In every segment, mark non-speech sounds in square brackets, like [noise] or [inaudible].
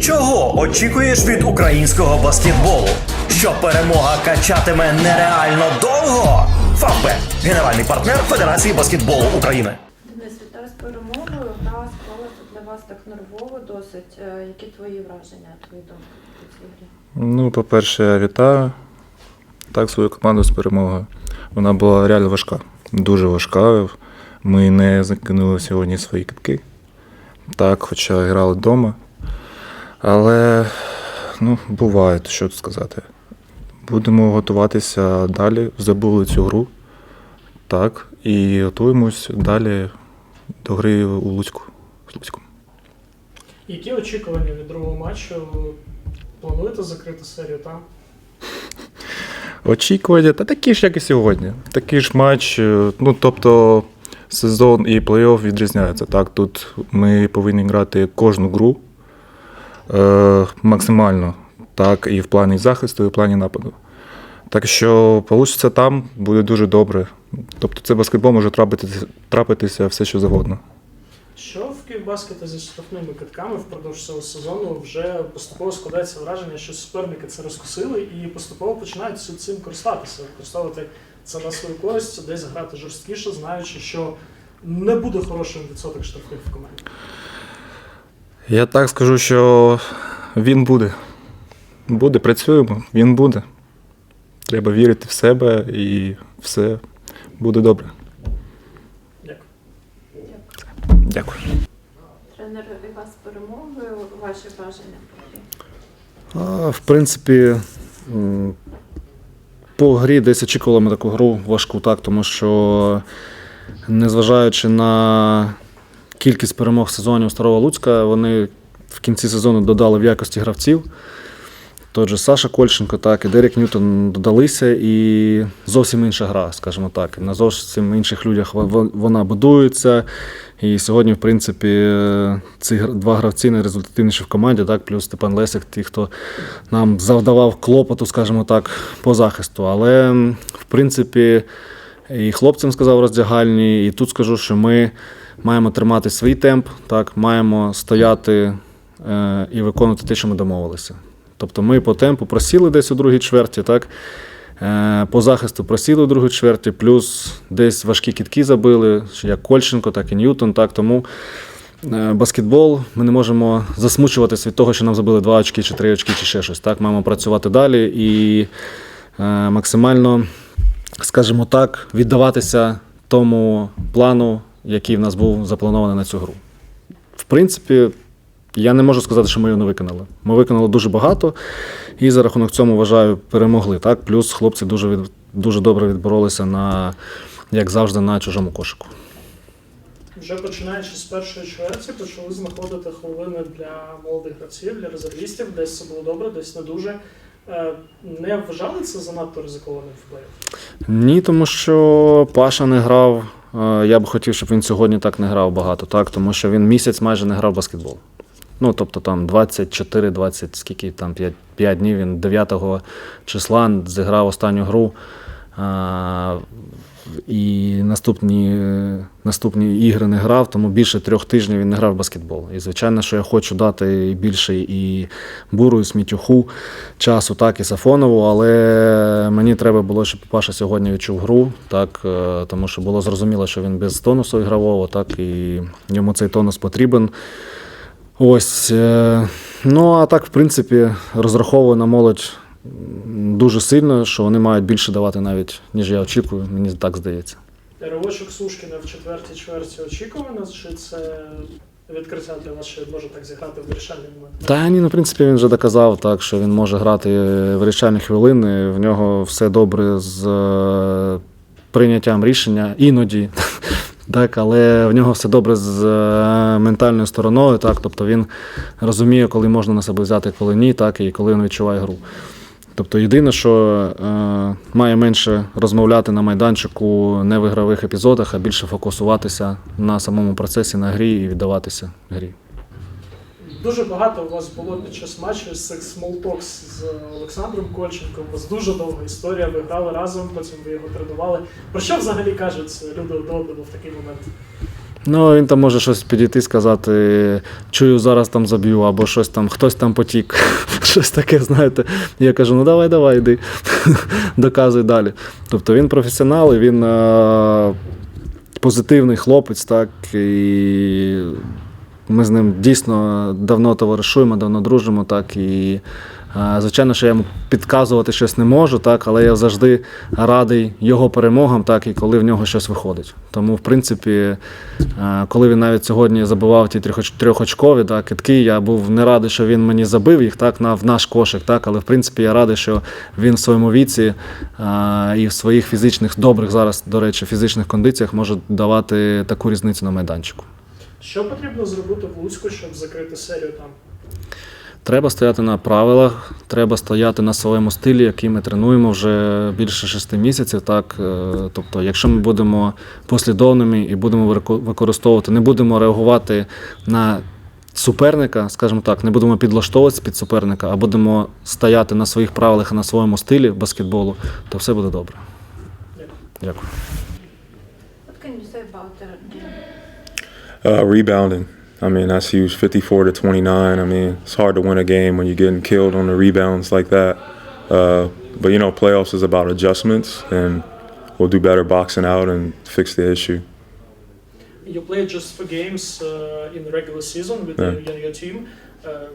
Чого очікуєш від українського баскетболу? Що перемога качатиме нереально довго? Фавбет – генеральний партнер Федерації баскетболу України. Денис, вітаю з перемогою. Гра склалася для вас так нервово досить. Е, Які твої враження, твої думки по цій грі? Ну, по-перше, я вітаю так свою команду з перемогою. Вона була реально важка, дуже важка. Ми не закинули сьогодні свої китки. Так, хоча грали вдома. Але ну, буває, що тут сказати. Будемо готуватися далі. Забули цю гру. Так, і готуємось далі до гри у Луцьку. з Луцьком. Які очікування від другого матчу? Плануєте закрити серію там? Очікування, та такі ж, як і сьогодні. Такий ж матч. е, Ну, тобто, сезон і плей-офф відрізняються. Так, тут ми повинні грати кожну гру е, максимально. Так, і в плані захисту, і в плані нападу. Так що вийде там, буде дуже добре. Тобто, це баскетбол може трапитися, трапитися все, що завгодно. Що в Київбаскета зі штрафними китками впродовж цього сезону вже поступово складається враження, що суперники це розкусили і поступово починають цим користатися, використовувати це на свою користь, десь грати жорсткіше, знаючи, що не буде хорошим відсоток штрафних в команді. Я так скажу, що він буде. Буде, працюємо, він буде. Треба вірити в себе і все буде добре. Дякую. Дякую. Тренер і вас з перемогою. Ваші враження про грі? А, В принципі, м, по грі десь очікували ми таку гру важку, так, тому що, незважаючи на кількість перемог сезонів Старого Луцька, вони в кінці сезону додали в якості гравців. Той же Саша Кольченко, так, і Дерек Ньютон додалися, і зовсім інша гра, скажімо так. На зовсім інших людях во- во- вона будується. І сьогодні, в принципі, ці два гравці найрезультативніші в команді, так, плюс Степан Лесик, ті, хто нам завдавав клопоту, скажімо так, по захисту. Але, в принципі, і хлопцям сказав роздягальні, і тут скажу, що ми маємо тримати свій темп, так, маємо стояти е, і виконувати те, що ми домовилися. Тобто ми по темпу просіли десь у другій чверті, так? Е, По захисту просіли у другій чверті, плюс десь важкі кітки забили, як Кольченко, так і Ньютон. Так, тому е, баскетбол ми не можемо засмучуватись від того, що нам забили два очки, чи три очки, чи ще щось. Так, маємо працювати далі і е, максимально, скажімо так, віддаватися тому плану, який в нас був запланований на цю гру. В принципі, я не можу сказати, що ми його не виконали. Ми виконали дуже багато і за рахунок цьому вважаю перемогли. Так? Плюс хлопці дуже, від, дуже добре відборолися на, як завжди, на чужому кошику. Вже починаючи з першої чверті, почали знаходити хвилини для молодих гравців, для резервістів. Десь це було добре, десь не дуже. Е, Не вважали це занадто ризикованим в плей? Ні, тому що Паша не грав. Е, Я б хотів, щоб він сьогодні так не грав багато, так? тому що він місяць майже не грав баскетбол. Ну, тобто там 24-20, скільки там 5, 5 днів він 9 числа зіграв останню гру. І наступні, наступні ігри не грав, тому більше трьох тижнів він не грав в баскетбол. І звичайно, що я хочу дати більше і буру, і смітюху часу, так, і Сафонову, але мені треба було, щоб Паша сьогодні відчув гру, так, е, тому що було зрозуміло, що він без тонусу ігрового, так, і йому цей тонус потрібен. Ось. е, Ну, а так, в принципі, розраховую на молодь дуже сильно, що вони мають більше давати навіть, ніж я очікую, мені так здається. Ривочок Сушкіна в четвертій чверті очікувано, чи це відкриття для вас, що він може так зіграти в вирішальний момент? Та ні, ну, в принципі, він вже доказав, так, що він може грати в вирішальні хвилини. В нього все добре з е, прийняттям рішення іноді. [laughs] Так, але в нього все добре з е, ментальною стороною, так, тобто він розуміє, коли можна на себе взяти, коли ні, так, і коли він відчуває гру. Тобто єдине, що е, має менше розмовляти на майданчику не в ігрових епізодах, а більше фокусуватися на самому процесі, на грі і віддаватися грі. Дуже багато у вас було під час матчу з цих смолтокс з Олександром Кольченком. У вас дуже довга історія. Ви грали разом, потім ви його тренували. Про що взагалі кажуть люди одного в такий момент? Ну, він там може щось підійти, сказати, чую, зараз там заб'ю, або щось там, хтось там потік. [laughs] щось таке, знаєте. Я кажу, ну давай, давай, йди, [laughs] доказуй далі. Тобто він професіонал і він е- позитивний хлопець, так, і ми з ним дійсно давно товаришуємо, давно дружимо, так, і звичайно, що я йому підказувати щось не можу, так, але я завжди радий його перемогам, так, і коли в нього щось виходить. Тому, в принципі, е, коли він навіть сьогодні забивав ті трьох- трьохочкові так, китки, я був не радий, що він мені забив їх так, на, в наш кошик, так, але в принципі я радий, що він в своєму віці е, і в своїх фізичних, добрих зараз, до речі, фізичних кондиціях може давати таку різницю на майданчику. Що потрібно зробити в Луцьку, щоб закрити серію там? Треба стояти на правилах, треба стояти на своєму стилі, який ми тренуємо вже більше шести місяців. Так, Е, тобто, якщо ми будемо послідовними і будемо вико- використовувати, не будемо реагувати на суперника, скажімо так, не будемо підлаштовуватися під суперника, а будемо стояти на своїх правилах і на своєму стилі баскетболу, то все буде добре. Дякую. What can you say about their? Uh, rebounding. I mean, that's huge. 54 to 29. I mean, it's hard to win a game when you're getting killed on the rebounds like that. Uh, but, you know, playoffs is about adjustments, and we'll do better boxing out and fix the issue. You played just four games uh, in the regular season with Yeah. your, your team. Uh,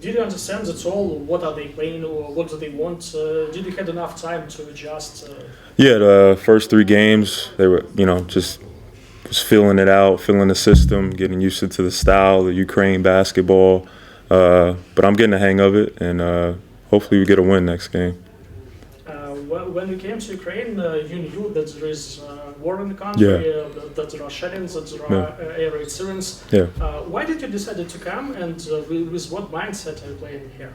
did you understand at all what are they playing or what do they want? Uh, did you had enough time to adjust? Uh, Yeah, the first three games, they were, you know, just was feeling it out, feeling the system, getting used to the style of Ukraine basketball. Uh, but I'm getting the hang of it, and uh, hopefully we get a win next game. Uh, when you came to Ukraine, uh, you knew that there is uh, war in the country, Yeah. uh, that, there are shellings, that there are air raid sirens. Yeah. Uh, why did you decide to come, and uh, with, with what mindset are you playing here?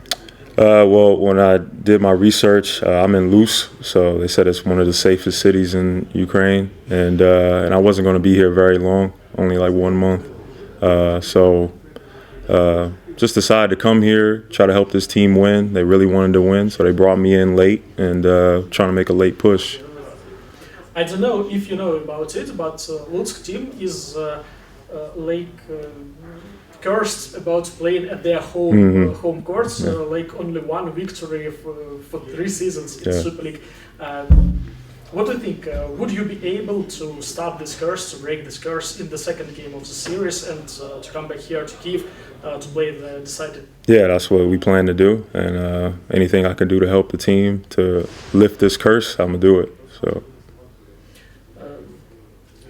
Uh, well, when I did my research, uh, I'm in Luz, so they said it's one of the safest cities in Ukraine, and uh, and I wasn't going to be here very long, only like one month. Uh, so uh, just decided to come here, try to help this team win. They really wanted to win, so they brought me in late and uh, trying to make a late push. I don't know if you know about it, but Lutsk team is like cursed about playing at their home Mhm. uh, home courts. Yeah. Uh, like only one victory for, for three seasons in Yeah. Super League. Um, what do you think? Uh, would you be able to stop this curse, to break this curse in the second game of the series, and uh, to come back here to Kiev uh, to play the decided? Yeah, that's what we plan to do, and uh, anything I can do to help the team to lift this curse, I'm gonna do it. So.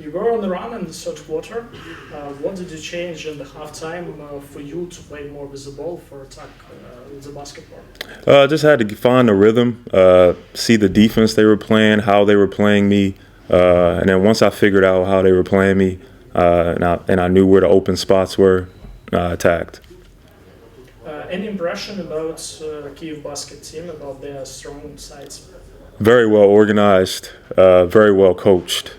Uh, you were on the run in the third quarter. Uh, what did you change in the halftime uh, for you to play more with the ball for attack uh, with the basketball? Uh, just had to find the rhythm, uh, see the defense they were playing, how they were playing me, uh, and then once I figured out how they were playing me, uh, and, I, and I knew where the open spots were, I attacked. Uh, any impression about uh, Kiev basket team about their strong sides? Very well organized, uh, very well coached,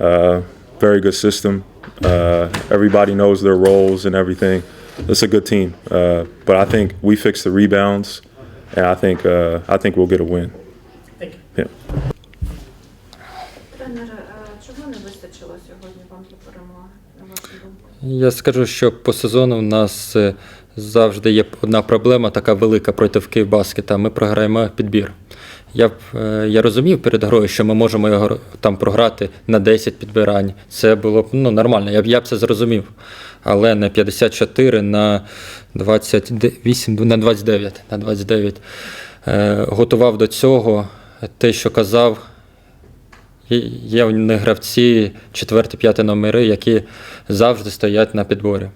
uh, very good system. Uh, everybody knows their roles and everything. It's a good team, uh, but I think we fixed the rebounds, and I think uh, I think we'll get a win. Thank you. Yeah. Тренере, е, чого не вистачило сьогодні вам для перемоги, на вашу думку? Я скажу, що по сезону в нас е, завжди є одна проблема, така велика проти Київбаскета. Ми програємо підбір. Я, б, е, я розумів перед грою, що ми можемо його там програти на 10 підбирань. Це було б ну, нормально, я б, я б це зрозумів. Але на 54, на 28, на 29, на 29 е, готував до цього те, що казав. Є- в них гравці 4-5 номери, які завжди стоять на підборі.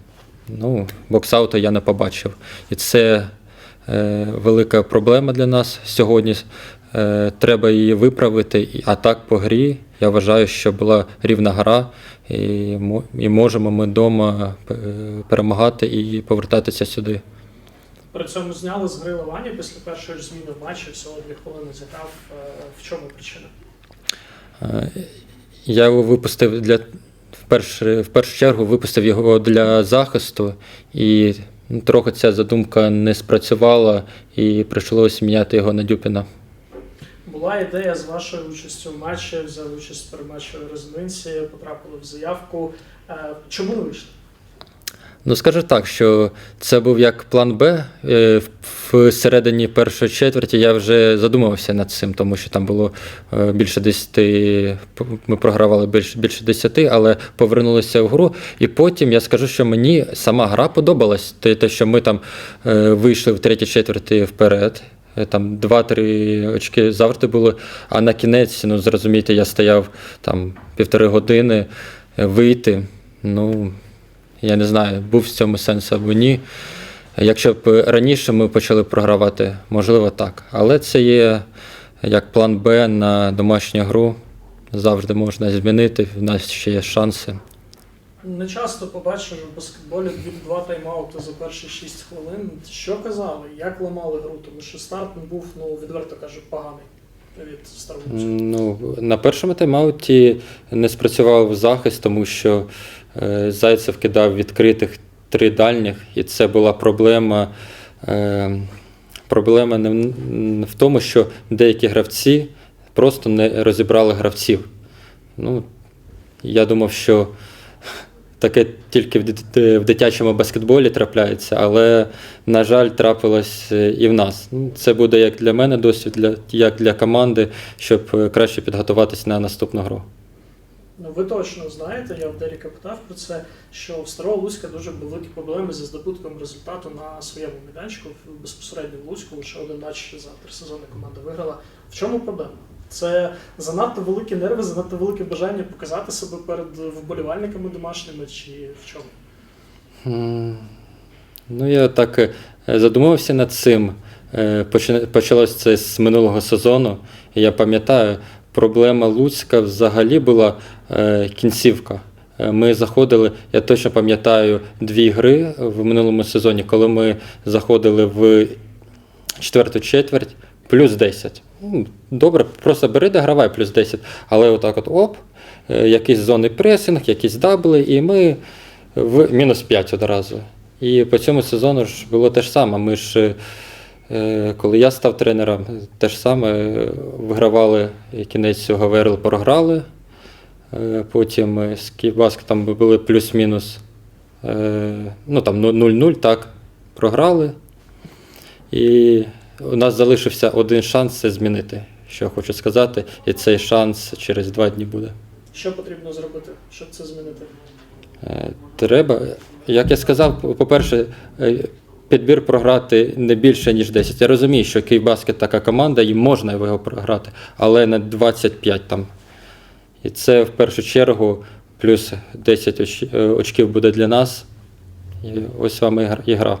Ну, боксауту я не побачив. І це е, велика проблема для нас сьогодні. Е, треба її виправити. А так по грі я вважаю, що була рівна гра, і, можемо ми вдома перемагати і повертатися сюди. При цьому зняли з гри Лавані після першої зміни в матчі, всього дві хвилини зіграв. Е, В чому причина? Е, Я його випустив для в першу, в першу чергу випустив його для захисту, і ну, трохи ця задумка не спрацювала, і прийшлося міняти його на Дюпіна. Була ідея з вашою участю в матчі, взяли участь в перематчі резонансі, потрапили в заявку. Е, Чому не вийшли? Ну, скажу так, що це був як план Б. Е, в- середині першої четверті я вже задумався над цим, тому що там було е, більше 10, ми програвали більше, більше 10, але повернулися в гру. І потім я скажу, що мені сама гра подобалась. Те, що ми там вийшли в третій четверті вперед. Е, Там 2-3 очки завжди були. А на кінець, ну зрозумійте, я стояв там півтори години е, вийти. Ну, я не знаю, був в цьому сенс або ні. Якщо б раніше ми почали програвати, можливо, так. Але це є як план Б на домашню гру. Завжди можна змінити, в нас ще є шанси. Не часто побачиш в баскетболі дві-два тайм-аути за перші 6 хвилин. Що казали, як ламали гру? Тому що старт був, ну відверто кажу, поганий від. Ну, на першому тайм-ауті не спрацював захист, тому що е, Зайцев кидав відкритих три дальніх, і це була проблема. Е, проблема не в тому, що деякі гравці просто не розібрали гравців. Ну, я думав, що таке тільки в дит- в дитячому баскетболі трапляється, але, на жаль, трапилось е, і в нас. Ну, Це буде як для мене досвід, для, як для команди, щоб е, краще підготуватися на наступну гру. Ну, ви точно знаєте, я в Деріка питав про це, що в Старого Луцька дуже великі проблеми зі здобутком результату на своєму майданчику. Безпосередньо в Луцьку лише один матч за три сезони команда виграла. В чому проблема? Це занадто великі нерви, занадто велике бажання показати себе перед вболівальниками домашніми, чи в чому? Ну, я так е, задумався над цим. Е, Почалось це з минулого сезону. Я пам'ятаю, проблема Луцька взагалі була е, кінцівка. Ми заходили, я точно пам'ятаю дві гри в минулому сезоні, коли ми заходили в четверту четверть, плюс 10. Ну, Добре, просто бери, догравай плюс 10. Але отак от оп, е, якийсь зонний пресинг, якісь дабли, і ми в мінус 5 одразу. І по цьому сезону ж було те ж саме. Ми ж, е, коли я став тренером, те ж саме е, вигравали кінець цього ВРЛ програли. Потім з Київбаскетом були плюс-мінус. Ну там 0-0, так, програли. І у нас залишився один шанс це змінити, що я хочу сказати. І цей шанс через два дні буде. Що потрібно зробити, щоб це змінити? Е, Треба, як я сказав, по-перше, е, підбір програти не більше, ніж 10. Я розумію, що Київбаскет така команда, і можна його програти, але не 25 там. І це в першу чергу плюс 10 е, очків буде для нас. І ось вам і гра-.